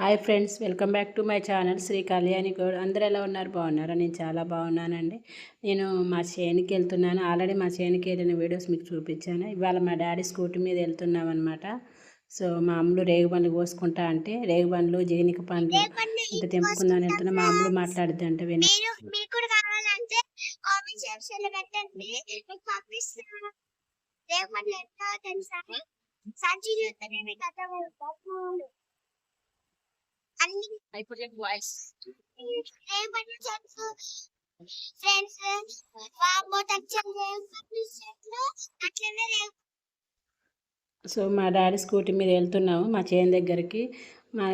Hi friends welcome back to my channel Sri Kalyani Goud. అందరూ ఎలా ఉన్నారు? బాగున్నారా? నేను చాలా బాగున్నానండి. నేను మా చేనికి వెళ్తున్నాను. ఆల్రెడీ మా చేనికి వెళ్ళిన వీడియోస్ మీకు చూపించాను. ఇవాళ మా డాడీ స్కూటీ మీద వెళ్తున్నాం అనమాట సో మా అమ్ములు రేగుబండ్లు కోసుకుంటా అంటే రేగుబండ్లు జీనిక పండ్లు ఇంత తెంపుకుందాని వెళ్తున్నా. మా అమ్ములు మాట్లాడుద్ది అంటే విని. ఎంత తెలుసా సంచి చూస్తేనే. అన్ని వాయిస్. రేపటి ఫ్రెండ్స్ వామో అట్లనే రేపు సో మా డాడీ స్కూటీ మీద వెళ్తున్నాము మా చేను దగ్గరికి. మా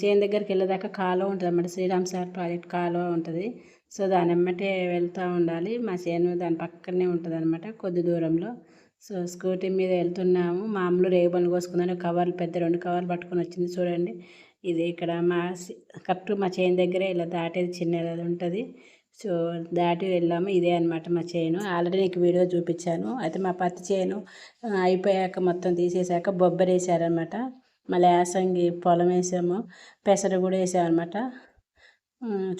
చేను దగ్గరికి వెళ్ళేదాకా కాలువ ఉంటుంది అన్నమాట. శ్రీరామ్ సార్ ప్రాజెక్ట్ కాలువ ఉంటుంది. సో దాని ఎమ్మటే వెళ్తూ ఉండాలి. మా చేను దాని పక్కనే ఉంటుంది అనమాట కొద్ది దూరంలో. సో స్కూటీ మీద వెళ్తున్నాము. మామూలు రేగుబండ్లు కోసుకుందని కవర్లు పెద్ద రెండు కవర్లు పట్టుకొని వచ్చింది. చూడండి. ఇది ఇక్కడ మా కరెక్ట్ మా చేను దగ్గరే ఇలా దాటేది చిన్నది అది ఉంటుంది. సో దాటి వెళ్ళాము. ఇదే అనమాట మా చేను. ఆల్రెడీ నీకు వీడియో చూపించాను. అయితే మా పత్తి చేను అయిపోయాక మొత్తం తీసేసాక బొబ్బరి వేసారనమాట మళ్ళీ యాసంగి పొలం వేసాము. పెసర కూడా వేసామన్నమాట.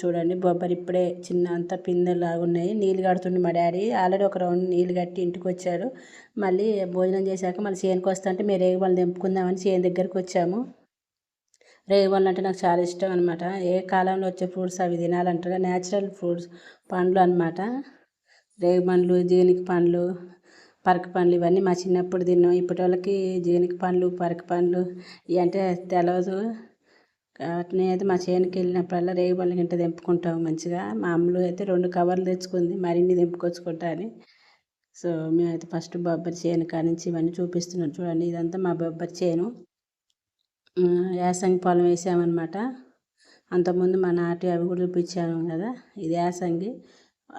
చూడండి బొబ్బరి ఇప్పుడే చిన్న అంత పిందెలాగా ఉన్నాయి. నీళ్ళు కడుతుండే మా డాడీ. ఆల్రెడీ ఒక రౌండ్ నీళ్ళు కట్టి ఇంటికి వచ్చాడు మళ్ళీ భోజనం చేశాక మళ్ళీ చేనుకు వస్తా అంటే మేము మళ్ళీ తెంపుకుందామని చేను దగ్గరికి వచ్చాము. రేగుబళ్ళు అంటే నాకు చాలా ఇష్టం అనమాట ఏ కాలంలో వచ్చే ఫ్రూట్స్ అవి తినాలంటారు? న్యాచురల్ ఫ్రూట్స్ పండ్లు అనమాట రేగుబండ్లు జీనికి పండ్లు పరక పండ్లు ఇవన్నీ మా చిన్నప్పుడు తిన్నాం. ఇప్పటి వాళ్ళకి జీనికి పండ్లు పరక పండ్లు ఇవి అంటే తెలియదు కాబట్టి అయితే మా చేనుకి వెళ్ళినప్పుడల్లా రేగుబళ్ళు గింట తెంపుకుంటాం మంచిగా. మా అమ్మలు అయితే రెండు కవర్లు తెచ్చుకుంది. మరిన్ని తెంపుకొచ్చుకుంటాను సో మేమైతే ఫస్ట్ బొబ్బరి చేను కానించి ఇవన్నీ చూపిస్తున్నాం. చూడండి ఇదంతా మా బొబ్బరి చేను. యాసంగి పొలం వేసామన్నమాట. అంతకుముందు మా నాటి అవి కూడా చూపించాము కదా ఇది యాసంగి.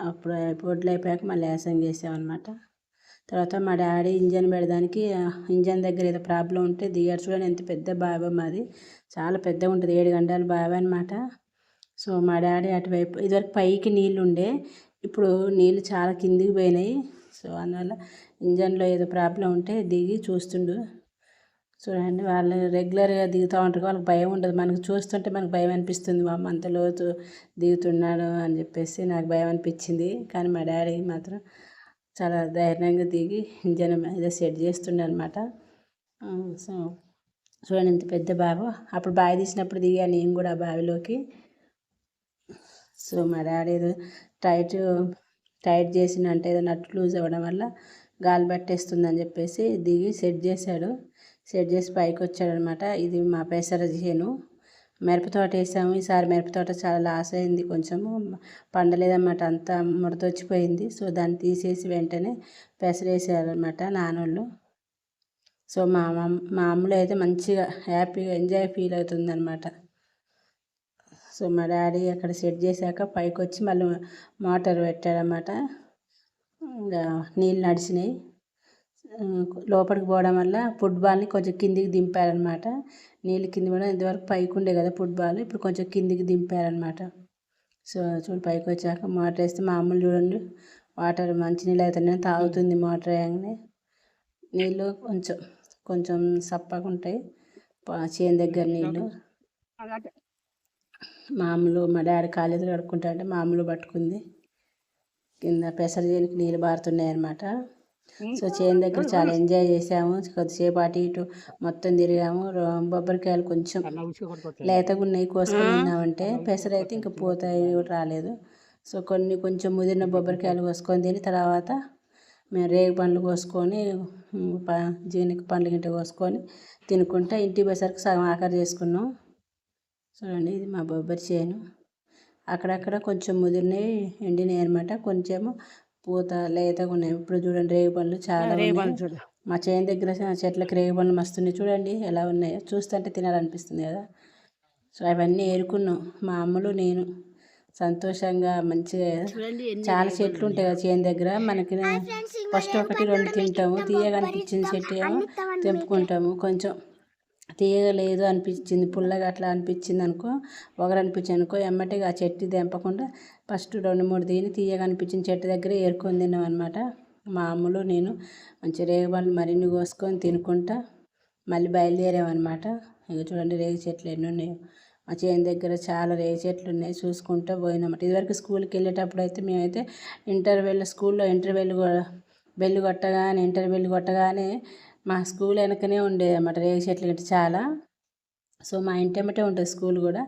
అప్పుడు పొడ్లు అయిపోయాక మళ్ళీ యాసంగి వేసామన్నమాట. తర్వాత మా డాడీ ఇంజన్ పెడడానికి ఇంజన్ దగ్గర ఏదో ప్రాబ్లం ఉంటే దిగారు చూడండి ఎంత పెద్ద బావి మాది. చాలా పెద్దగా ఉంటుంది ఏడు గంటల బావి అనమాట సో మా డాడీ అటువైపు ఇదివరకు పైకి నీళ్ళు ఉండే ఇప్పుడు నీళ్ళు చాలా కిందికి పోయినాయి. సో అందువల్ల ఇంజన్లో ఏదో ప్రాబ్లం ఉంటే దిగి చూస్తుండు. చూడండి వాళ్ళు రెగ్యులర్గా దిగుతూ ఉంటారు. వాళ్ళకి భయం ఉండదు. మనకు చూస్తుంటే మనకు భయం అనిపిస్తుంది. మా అంత లోతు దిగుతున్నాడు అని చెప్పేసి నాకు భయం అనిపించింది. కానీ మా డాడీ మాత్రం చాలా ధైర్యంగా దిగి ఇంజన్ మీద సెట్ చేస్తుండే అనమాట సో చూడండి ఇంత పెద్ద బావి. అప్పుడు బావి తీసినప్పుడు దిగాను నేను కూడా ఆ బావిలోకి. సో మా డాడీ ఏదో టైట్ టైట్ చేసిన అంటే ఏదో నట్ లూజ్ అవ్వడం వల్ల గాలి పట్టేస్తుందని చెప్పేసి దిగి సెట్ చేశాడు. సెట్ చేసి పైకి వచ్చాడనమాట. ఇది మా పెసర చేను మిరప తోట వేసాము. ఈసారి మిరప తోట చాలా లాస్ అయింది కొంచెము. పండలేదన్నమాట. అంతా ముడతొచ్చిపోయింది సో దాన్ని తీసేసి వెంటనే పెసరేసారనమాట నానోళ్ళు. సో మా మమ్ మా అమ్మలో అయితే మంచిగా హ్యాపీగా ఎంజాయ్ ఫీల్ అవుతుందన్నమాట. సో మా డాడీ అక్కడ సెట్ చేశాక పైకి వచ్చి మళ్ళీ మోటార్ పెట్టాడనమాట ఇంకా నీళ్ళు నడిచినాయి. లోపలికి పోవడం వల్ల ఫుట్బాల్ని కొంచెం కిందికి దింపారనమాట. నీళ్ళు కింది కూడా ఇంతవరకు పైకి ఉండే కదా ఫుట్బాల్ ఇప్పుడు కొంచెం కిందికి దింపారనమాట. సో చూడు పైకి వచ్చాక మోటార్ వేస్తే మామూలు చూడండి. వాటర్ మంచి నీళ్ళు అయితేనే తాగుతుంది మోటార్ వేయగానే. నీళ్ళు కొంచెం కొంచెం సప్పగా ఉంటాయి. చేను దగ్గర నీళ్ళు. మామూలు మా డాడీ కాలేజీలో కడుక్కుంటా అంటే మామూలు పట్టుకుంది. కింద పెసర చేయడానికి నీళ్ళు బారుతున్నాయి అనమాట సో చేను దగ్గర చాలా ఎంజాయ్ చేసాము. కొద్దిసేపు అటు ఇటు మొత్తం తిరిగాము. బొబ్బరికాయలు కొంచెం లేతగా ఉన్నాయి కోసుకొని తిన్నామంటే పెసర అయితే ఇంకా పోతాయి రాలేదు. సో కొన్ని కొంచెం ముదిరిన బొబ్బరికాయలు కోసుకొని తిని తర్వాత మేము రేగు పండ్లు కోసుకొని జీనికి పండ్లు గింట కోసుకొని తినుకుంటా ఇంటికి పోయేసరికి సగం ఆఖరి చేసుకున్నాం. చూడండి ఇది మా బొబ్బరి చేను. అక్కడక్కడ కొంచెం ముదిరినవి ఎండినాయి అనమాట కొంచెము పూత లేతగా ఉన్నాయి. ఇప్పుడు చూడండి రేగు పండ్లు చాలా ఉన్నాయి. మా చేను దగ్గర చెట్లకి రేగు పండ్లు మస్తున్నాయి. చూడండి ఎలా ఉన్నాయో. చూస్తుంటే తినాలనిపిస్తుంది కదా. సో అవన్నీ ఏరుకున్నాం. మా అమ్మలు నేను సంతోషంగా మంచిగా చాలా చెట్లు ఉంటాయి కదా చేను దగ్గర. మనకి ఫస్ట్ ఒకటి రెండు తింటాము. తీయగా అనిపించింది చెట్టు ఏమో తెంపుకుంటాము. కొంచెం తీయగా లేదు అనిపించింది పుల్లగా అట్లా అనిపించింది అనుకో ఒకరు అనిపించింది అనుకో ఎమ్మటిగా ఆ చెట్టు తెంపకుండా ఫస్ట్ రెండు మూడు తిని తీయగా అనిపించిన చెట్టు దగ్గర ఏరుకొని తిన్నాం అనమాట మా అమ్మలు నేను మంచి రేగుబండ్లు మరిన్ని కోసుకొని తినుకుంటా మళ్ళీ బయలుదేరామన్నమాట ఇక చూడండి రేగి చెట్లు ఎన్ని ఉన్నాయో. మా చేను దగ్గర చాలా రేగి చెట్లు ఉన్నాయి చూసుకుంటూ పోయినామాట ఇదివరకు స్కూల్కి వెళ్ళేటప్పుడు అయితే మేమైతే ఇంటర్వెల్ స్కూల్లో ఇంటర్వెల్ బెల్లు కొట్టగానే ఇంటర్వెల్ కొట్టగానే మా స్కూల్ వెనకనే ఉండేది అన్నమాట రేగి చెట్లు గట్టి చాలా. సో మా ఇంటి వెంబటే ఉంటుంది స్కూల్ కూడా.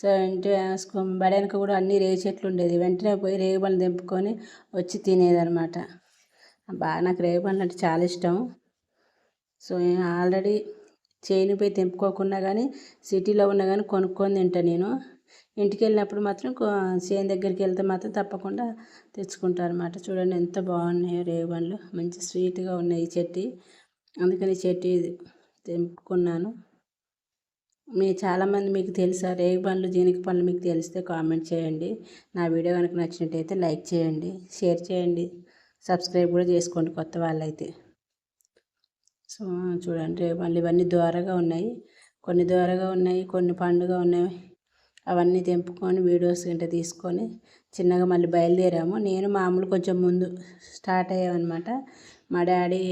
సో ఇంటి బడి వెనక కూడా అన్ని రేగి చెట్లు ఉండేది. వెంటనే పోయి రేగి పండ్లు తెంపుకొని వచ్చి తినేదనమాట బాగా నాకు రేగి పండ్లు అంటే చాలా ఇష్టం. సో ఆల్రెడీ చేను పోయి తెంపుకోకుండా కానీ సిటీలో ఉన్నా కానీ కొనుక్కొని తింటాను నేను. ఇంటికి వెళ్ళినప్పుడు మాత్రం చేను దగ్గరికి వెళ్తే మాత్రం తప్పకుండా తెచ్చుకుంటాను అనమాట చూడండి ఎంత బాగున్నాయో రేగు పండ్లు. మంచి స్వీట్గా ఉన్నాయి ఈ చెట్టు. అందుకని చెట్టు తెంపుకున్నాను. మీ చాలామంది మీకు తెలుసా? రేగి పండ్లు జీనికి పండ్లు మీకు తెలిస్తే కామెంట్ చేయండి. నా వీడియో కనుక నచ్చినట్టయితే లైక్ చేయండి షేర్ చేయండి సబ్స్క్రైబ్ కూడా చేసుకోండి కొత్త వాళ్ళైతే. సో చూడండి రేగి పండ్లు ఇవన్నీ ద్వారాగా ఉన్నాయి. కొన్ని ద్వారాగా ఉన్నాయి కొన్ని పండుగ ఉన్నాయి. అవన్నీ తెంపుకొని వీడియోస్ గంట తీసుకొని చిన్నగా మళ్ళీ బయలుదేరాము. నేను మామూలు కొంచెం ముందు స్టార్ట్ అయ్యామన్నమాట. మా డాడీ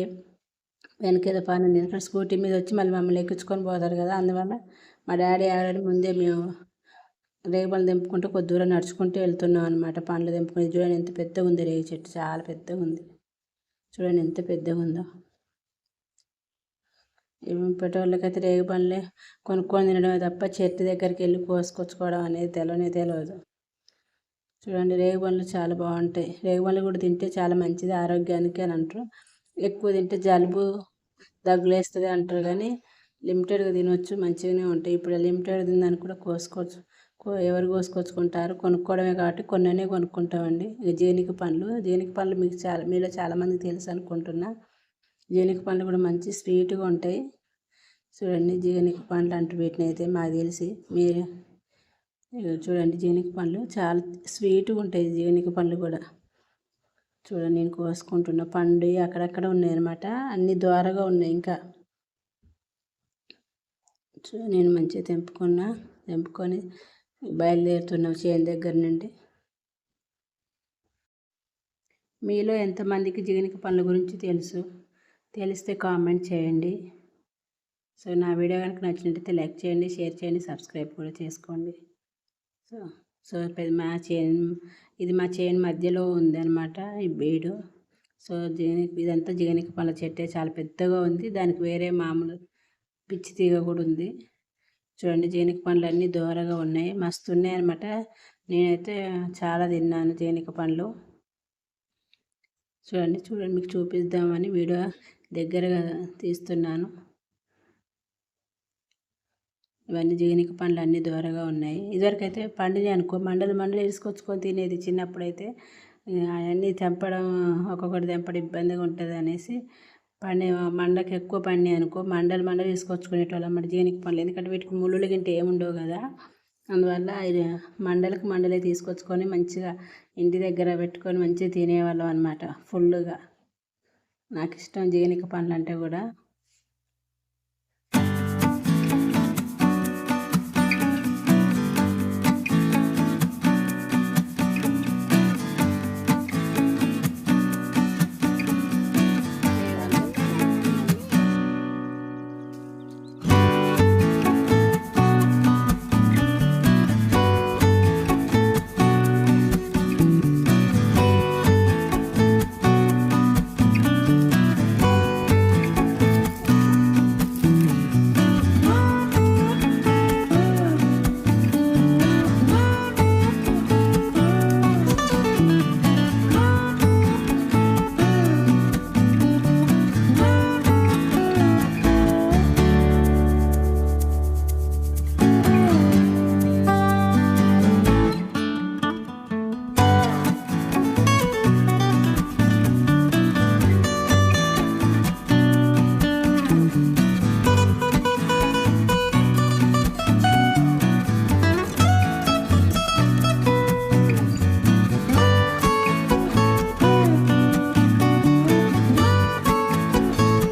వెనకేదో పని ఉంది. ఎందుకంటే స్కూటీ మీద వచ్చి మళ్ళీ మమ్మల్ని ఎక్కించుకొని పోతారు కదా. అందువల్ల మా డాడీ ఆల్రెడీ ముందే మేము రేగుపళ్ళు తెంపుకుంటూ కొద్ది దూరం నడుచుకుంటూ వెళ్తున్నాం అనమాట పండ్లు తెంపుకొని చూడండి ఎంత పెద్దగా ఉంది రేగి చెట్టు. చాలా పెద్దగా ఉంది. చూడండి ఎంత పెద్దగా ఉందో. పెట్టేవాళ్ళకైతే రేగి పండ్లే కొనుక్కొని తినడమే తప్ప చెట్టు దగ్గరికి వెళ్ళి కోసుకొచ్చుకోవడం అనేది తెలియనే తెలియదు చూడండి రేగి పండ్లు చాలా బాగుంటాయి. రేగు పండ్లు కూడా తింటే చాలా మంచిది ఆరోగ్యానికి అని అంటారు. ఎక్కువ తింటే జలుబు దగ్గులేస్తుంది అంటారు కానీ లిమిటెడ్గా తినవచ్చు మంచిగానే ఉంటాయి. ఇప్పుడు లిమిటెడ్ తిందని కూడా కోసుకోవచ్చు. ఎవరు కోసుకొచ్చుకుంటారు? కొనుక్కోవడమే కాబట్టి కొన్ననే కొనుక్కుంటామండి. ఇక పండ్లు జీనిక పండ్లు మీకు చాలా మీలో చాలామందికి తెలుసు అనుకుంటున్నా. జీనిక పండ్లు కూడా మంచి స్వీట్గా ఉంటాయి. చూడండి జీనిక పండ్లు అంటూ వీటిని అయితే మాకు తెలిసి మీరు చూడండి జీనిక పండ్లు చాలా స్వీట్గా ఉంటాయి జీనికి పండ్లు కూడా. చూడండి నేను కోసుకుంటున్న పండు అక్కడక్కడ ఉన్నాయి అనమాట అన్ని ద్వారగా ఉన్నాయి ఇంకా. నేను మంచిగా తెంపుకున్నా. తెంపుకొని బయలుదేరుతున్నాం చేను దగ్గర నుండి. మీలో ఎంతమందికి జిగనిక పనుల గురించి తెలుసు? తెలిస్తే కామెంట్ చేయండి. సో నా వీడియో కనుక నచ్చినట్టయితే లైక్ చేయండి షేర్ చేయండి సబ్స్క్రైబ్ కూడా చేసుకోండి. సో సో మా చేను ఇది మా చేను మధ్యలో ఉందన్నమాట ఈ బీడు. సో జీనికి ఇదంతా జీనికి పళ్ళ చెట్టే చాలా పెద్దగా ఉంది. దానికి వేరే మామూలు పిచ్చి తీగ కూడా ఉంది. చూడండి జీనిక పండ్లు అన్నీ దూరగా ఉన్నాయి. మస్తు ఉన్నాయి అనమాట నేనైతే చాలా తిన్నాను జీనిక పండ్లు. చూడండి చూడండి మీకు చూపిద్దామని వీడియో దగ్గరగా తీస్తున్నాను. ఇవన్నీ జీనిక పండ్లు అన్నీ దూరగా ఉన్నాయి. ఇదివరకైతే అయితే పండినాయి అనుకో మండలు మండలు వేసుకొచ్చుకొని తినేది చిన్నప్పుడైతే. అవన్నీ తెంపడం ఒక్కొక్కటి తెంపడం ఇబ్బందిగా ఉంటుంది అనేసి పండే మండకి ఎక్కువ పండి అనుకో మండలు మండలు తీసుకొచ్చుకునేటోళ్ళం అన్నమాట జీనిక పండ్లు. ఎందుకంటే వీటికి ముళ్ళు గింటే ఏముండవు కదా. అందువల్ల ఇది మండలకు మండలే తీసుకొచ్చుకొని మంచిగా ఇంటి దగ్గర పెట్టుకొని మంచిగా తినేవాళ్ళం అనమాట ఫుల్గా నాకు ఇష్టం జీనిక పండ్లు అంటే కూడా.